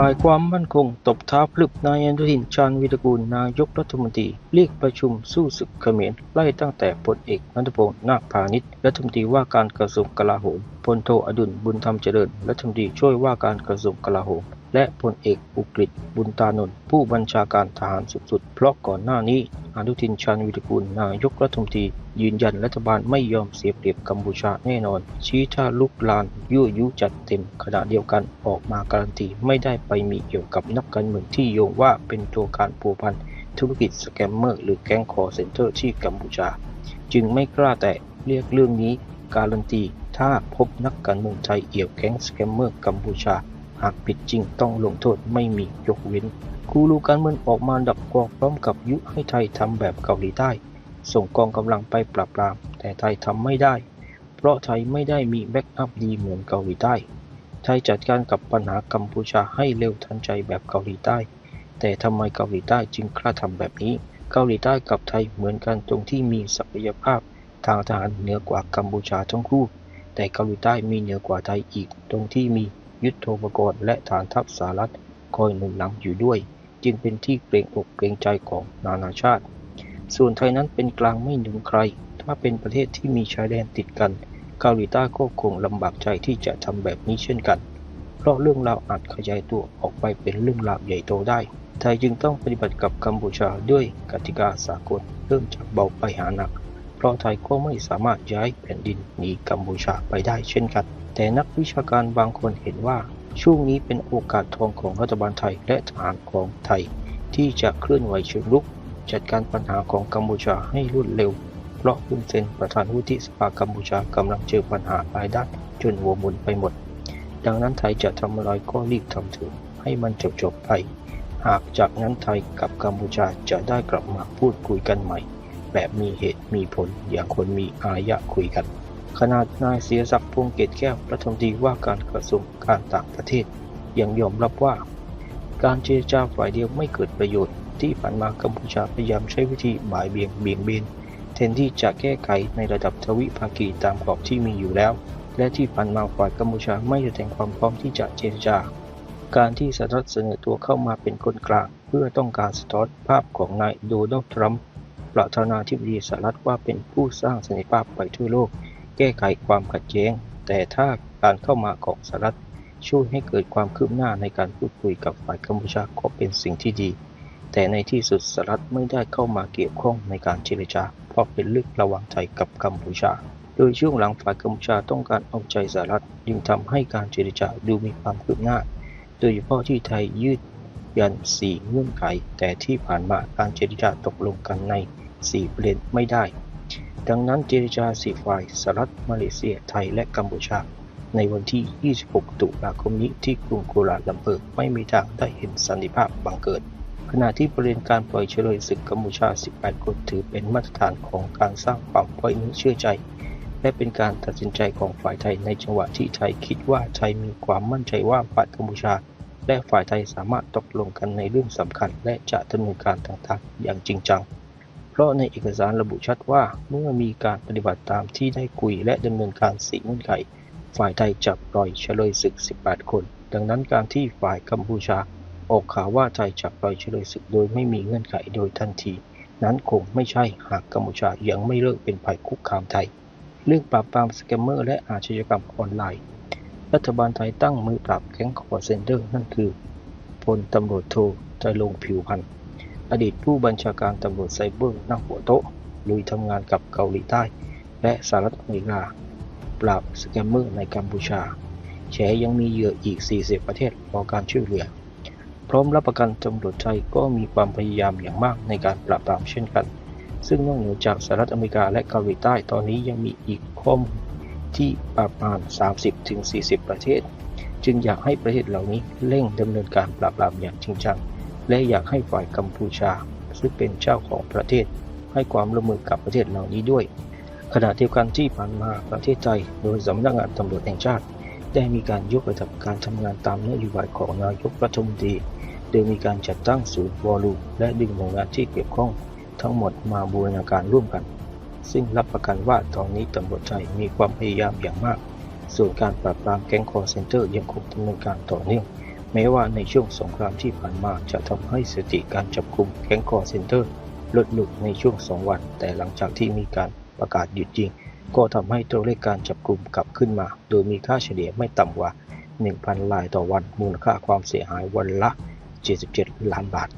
ฝ่ายความมั่นคงตบเท้าพลึบนายอนุทินชาญวิรกูลนายกรัฐมนตรีเรียกประชุมสู้ศึกเขมรไล่ตั้งแต่พลเอกนันทพงศ์นาคพาณิชย์รัฐมนตรีว่าการกระทรวงกลาโหมพลโทอดุลบุญธรรมเจริญรัฐมนตรีช่วยว่าการกระทรวงกลาโหม และพลเอกอุกฤษบุญตานนท์ผู้บัญชาการทหารสูงสุด เพราะก่อนหน้านี้อนุทินชาญวิรกูลนายกรัฐมนตรียืนยันรัฐบาลไม่ยอมเสียเปรียบกัมพูชาแน่นอน ชี้ถ้าลุกลานยั่วยุจัดเต็มขณะเดียวกันออกมาการันตีไม่ได้ไปมีเกี่ยวกับนักการเมืองที่โยงว่าเป็นตัวการผูกพันธุรกิจสแกมเมอร์หรือแก๊งคอเซ็นเตอร์ที่กัมพูชา จึงไม่กล้าแต่เรียกเรื่องนี้การันตีถ้าพบนักการเมืองไทยเอี่ยวแก๊งสแกมเมอร์กัมพูชา หากผิดจริงต้องลงโทษไม่มียกเว้นกูรูการเมืองออกมาดับกองพร้อมกับยุให้ไทยทำแบบเกาหลีใต้ ส่งกองกำลังไปปราบปราม แต่ไทยทำไม่ได้ เพราะไทยไม่ได้มีแบ็กอัพดีเหมือนเกาหลีใต้ ไทยจัดการกับปัญหากัมพูชาให้เร็วทันใจแบบเกาหลีใต้ แต่ทำไมเกาหลีใต้จึงกล้าทำแบบนี้ เกาหลีใต้กับไทยเหมือนกันตรงที่มีศักยภาพ ทางทหารเหนือกว่ากัมพูชาทั้งคู่ แต่เกาหลีใต้มีเหนือกว่าไทยอีกตรงที่มี ยุทโธปกรณ์และฐานทัพสหรัฐคอยหนุนหลังอยู่ด้วย จึงเป็นที่เกรงอกเกรงใจของนานาชาติ ส่วนไทยนั้นเป็นกลางไม่หนุนใคร ถ้าเป็นประเทศที่มีชายแดนติดกัน เกาหลีใต้ก็คงลำบากใจที่จะทำแบบนี้เช่นกัน เพราะเรื่องราวอาจขยายตัวออกไปเป็นเรื่องราวใหญ่โตได้ ไทยจึงต้องปฏิบัติกับกัมพูชาด้วยกติกาสากลเริ่มจากเบาไปหาหนัก ราะไทยก็ไม่สามารถย้ายแผ่นดินหนีกัมพูชาไปได้เช่นกัน แต่นักวิชาการบางคนเห็นว่า ช่วงนี้เป็นโอกาสทองของรัฐบาลไทยและทหารของไทย ที่จะเคลื่อนไหวเชิงรุก จัดการปัญหาของกัมพูชาให้รวดเร็ว เพราะฮุนเซนประธานวุฒิสภากัมพูชากำลังเจอปัญหาหลายด้านจนหัวหมุนไปหมด ดังนั้นไทยจะทำอะไรก็รีบทำเถอะให้มันจบจบๆไป หากจากนั้นไทยกับกัมพูชาจะได้กลับมาพูดคุยกันใหม่ แบบมีเหตุมีผลอย่างคนมีอายะคุยกัน ขนาดนายเสียศักดิ์พวงเกตแก้วรัฐมนตรีว่าการกระทรวงการต่างประเทศ ยังยอมรับว่า การเจรจาฝ่ายเดียวไม่เกิดประโยชน์ที่ผ่านมากัมพูชาพยายามใช้วิธีบ่ายเบียงเบี่ยงเบนแทนที่จะแก้ไขในระดับทวิภาคีตามกรอบที่มีอยู่แล้ว และที่ผ่านมาฝ่ายกัมพูชาไม่แสดงความพร้อมที่จะเจรจาการที่สหรัฐเสนอตัวเข้ามาเป็นคนกลาง เพื่อต้องการสะท้อนภาพของนายโดนัลด์ทรัมป์ ประธานาธิบดีสหรัฐว่าเป็นผู้สร้างสันติภาพไปทั่วโลก แก้ไขความขัดแย้ง แต่ถ้าการเข้ามาของสหรัฐช่วยให้เกิดความคืบหน้าในการพูดคุยกับฝ่ายกัมพูชาก็เป็นสิ่งที่ดี แต่ในที่สุดสหรัฐไม่ได้เข้ามาเกี่ยวข้องในการเจรจา เพราะเป็นเรื่องระหว่างไทยกับกัมพูชา โดยช่วงหลังฝ่ายกัมพูชาต้องการเอาใจสหรัฐจึงทำให้การเจรจาดูมีความคืบหน้า โดยเฉพาะที่ไทยยืดยัน 4 เงื่อนไข แต่ที่ผ่านมาการเจรจาตกลงกันใน 4 ประเด็นไม่ได้ ดังนั้นเจรจาสี่ฝ่ายสหรัฐมาเลเซียไทยและกัมพูชา ในวันที่ 26 ตุลาคมนี้ที่กรุงกัวลาลัมเปอร์ไม่มีทางได้เห็นสันติภาพบังเกิด ขณะที่ประเด็นการปล่อยเฉลยศึกกัมพูชา 18 คนถือเป็นมาตรฐานของการสร้างความไว้เนื้อเชื่อใจ และเป็นการตัดสินใจของฝ่ายไทยในจังหวะที่ไทยคิดว่าไทยมีความมั่นใจว่าฝ่ายกัมพูชาและฝ่ายไทยสามารถตกลงกันในเรื่องสำคัญและจะดำเนินการต่างๆอย่างจริงจัง เพราะในเอกสารระบุชัดว่าเมื่อมีการปฏิบัติตามที่ได้คุยและดำเนินการสี่เงื่อนไข ฝ่ายไทยจะปล่อยเฉลยศึก 18 คน ดังนั้นการที่ฝ่ายกัมพูชาออกข่าวว่าไทยจะปล่อยเฉลยศึกโดยไม่มีเงื่อนไขโดยทันที นั้นคงไม่ใช่หากกัมพูชายังไม่เลิกเป็นภัยคุกคามไทย เรื่องปราบปรามสแกมเมอร์และอาชญากรรมออนไลน์ รัฐบาลไทยตั้งมือปราบแก๊งคอร์เซนเตอร์นั่นคือพลตำรวจโทใจลงผิวพันธ์ อดีตผู้บัญชาการตำรวจไซเบอร์นั่งหัวโต๊ะลุยทำงานกับเกาหลีใต้ และสหรัฐอเมริกา ปราบสแกมเมอร์ในกัมพูชาแฉยังมีเหยื่ออีก 40 ประเทศรอการช่วยเหลือ พร้อมรับประกันตำรวจไทยก็มีความพยายามอย่างมากในการปราบปรามเช่นกัน ซึ่งนอกเหนือจากสหรัฐอเมริกาและเกาหลีใต้ตอนนี้ยังมีอีกข้อมูลที่ประมาณ 30-40 ประเทศ จึงอยากให้ประเทศเหล่านี้เร่งดำเนินการปราบปรามอย่างจริงจัง และอยากให้ฝ่ายกัมพูชา ซึ่งเป็นเจ้าของประเทศ ให้ความร่วมมือกับประเทศเหล่านี้ด้วย ขณะเดียวกันที่ผ่านมาประเทศไทยโดยสำนักงานตำรวจแห่งชาติ ได้มีการยกระดับการทำงานตามนโยบายของนายกรัฐมนตรีโดยมีการจัดตั้งศูนย์วอลลุ่มและดึงหน่วยงานที่เกี่ยวข้อง ทั้งหมดมาบูรณาการร่วมกัน ซึ่งรับประกันว่าตอนนี้ตำรวจไทยมีความพยายามอย่างมาก ส่วนการปราบปรามแก๊งคอร์เซนเตอร์ยังคงดำเนินการต่อเนื่อง แม้ว่าในช่วงสงครามที่ผ่านมาจะทำให้สถิติการจับกลุ่มแก๊งคอร์เซนเตอร์ลดลงในช่วง 2 วัน แต่หลังจากที่มีการประกาศหยุดยิง ก็ทำให้ตัวเลขการจับกลุ่มกลับขึ้นมา โดยมีค่าเฉลี่ยไม่ต่ำกว่า 1,000รายต่อวัน มูลค่าความเสียหายวันละ 77 ล้านบาท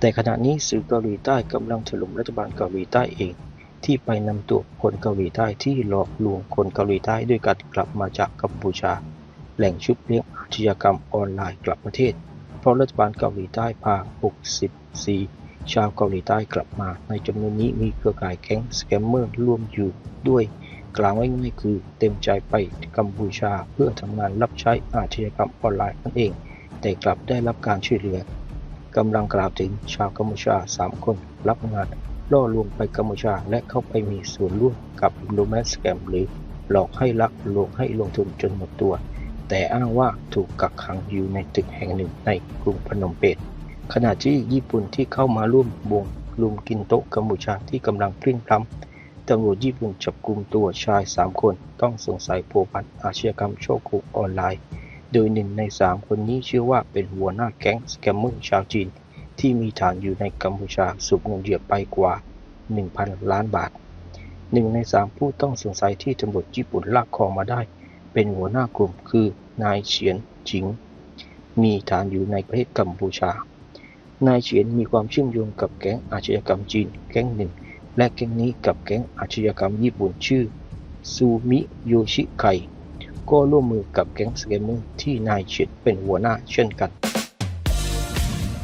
แต่ขณะนี้สื่อเกาหลีใต้กำลังถล่มรัฐบาลเกาหลีใต้เอง ที่ไปนำตัวคนเกาหลีใต้ที่หลอกลวงคนเกาหลีใต้ด้วยการกลับมาจากกัมพูชา แหล่งชุบเลี้ยง อาชญากรรมออนไลน์กลับประเทศ เพราะรัฐบาลเกาหลีใต้พา 64 ชาวเกาหลีใต้กลับมา ในจำนวนนี้มีเครือข่ายแก๊งสแกมเมอร์ร่วมอยู่ด้วยกล่าวง่ายๆคือเต็มใจไปกัมพูชาเพื่อทำงานรับใช้อาชญากรรมออนไลน์นั่นเอง แต่กลับได้รับการช่วยเหลือกำลังกล่าวถึงชาวกัมพูชา 3 คนรับงานล่อลวงไปกัมพูชาและเข้าไปมีส่วนร่วมกับโรแมนสแกมหรือหลอกให้รักลวงให้ลงทุนจนหมดตัว แต่อ้างว่าถูกกักขังอยู่ในตึกแห่งหนึ่งในกรุงพนมเปญขณะที่ญี่ปุ่นที่เข้ามาร่วมวงลุมกินโต๊ะกัมพูชาที่กำลังพลิ้งพล้ำตำรวจญี่ปุ่นจับกลุ่มตัวชาย 3 คนต้องสงสัยผัวพันอาชญากรรมโชคโกงออนไลน์ โดยหนึ่งใน 3 คนนี้เชื่อว่าเป็นหัวหน้าแก๊งสแกมเมอร์ชาวจีน ที่มีฐานอยู่ในกัมพูชาสูบเงินเหยื่อไปกว่า 1,000 ล้านบาทหนึ่งในสามผู้ต้องสงสัยที่ตำรวจญี่ปุ่นลากคอมาได้ เป็นหัวหน้ากลุ่มคือนายเฉียนจิง มีฐานอยู่ในประเทศกัมพูชา นายเฉียนมีความเชื่อมโยงกับแก๊งอาชญากรรมจีนแก๊งหนึ่ง และแก๊งนี้กับแก๊งอาชญากรรมญี่ปุ่นชื่อซูมิโยชิไคก็ร่วมมือกับแก๊งสแกมเมอร์ที่นายเฉียนเป็นหัวหน้าเช่นกัน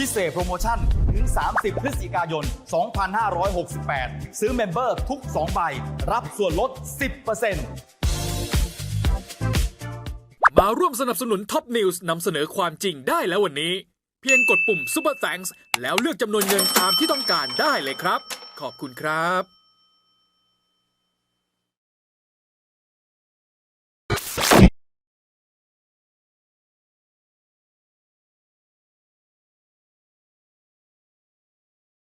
พิเศษโปรโมชั่น ถึง 30 พฤศจิกายน 2568 ซื้อเมมเบอร์ทุก 2 ใบ รับส่วนลด 10%มาร่วมสนับสนุนท็อปนิวส์นำเสนอความจริงได้แล้ววันนี้ เพียงกดปุ่ม Super Thanks แล้วเลือกจำนวนเงินตามที่ต้องการได้เลยครับ ขอบคุณครับ